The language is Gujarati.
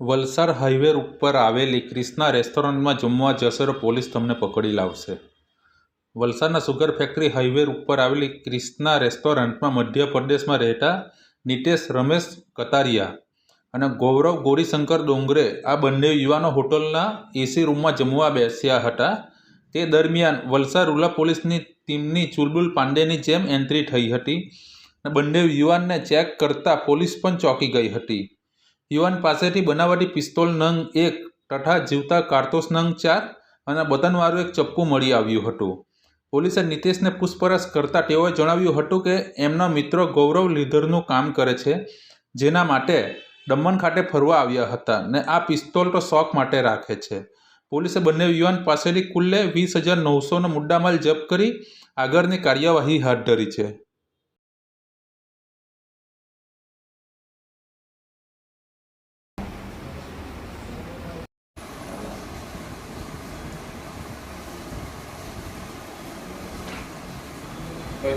વલસાડ હાઈવે ઉપર આવેલી ક્રિષ્ના રેસ્ટોરન્ટમાં જમવા જશો પોલીસ તમને પકડી લાવશે. વલસાડના સુગર ફેક્ટરી હાઈવે ઉપર આવેલી ક્રિષ્ના રેસ્ટોરન્ટમાં મધ્યપ્રદેશમાં રહેતા નિતેશ રમેશ કતારિયા અને ગૌરવ ગોરીશંકર ડોંગરે આ બંને યુવાનો હોટલના એસી રૂમમાં જમવા બેસ્યા હતા. તે દરમિયાન વલસાડ રૂલા પોલીસની ટીમની ચુલબુલ પાંડેની જેમ એન્ટ્રી થઈ હતી અને બંને યુવાનને ચેક કરતા પોલીસ પણ ચોંકી ગઈ હતી. યુવાન પાસેથી બનાવટી પિસ્તોલ નંગ એક તથા જીવતા કારતોસ નંગ ચાર અને બદનવાળું એક ચપ્પુ મળી આવ્યું હતું. પોલીસે નિતેશને પૂછપરછ કરતા તેઓએ જણાવ્યું હતું કે એમના મિત્રો ગૌરવ લીધરનું કામ કરે છે, જેના માટે દમણ ખાતે ફરવા આવ્યા હતા ને આ પિસ્તોલ તો શોખ માટે રાખે છે. પોલીસે બંને યુવાન પાસેથી કુલ્લે વીસ હજાર નવસોનો મુદ્દામાલ જપ્ત કરી આગળની કાર્યવાહી હાથ ધરી છે. 可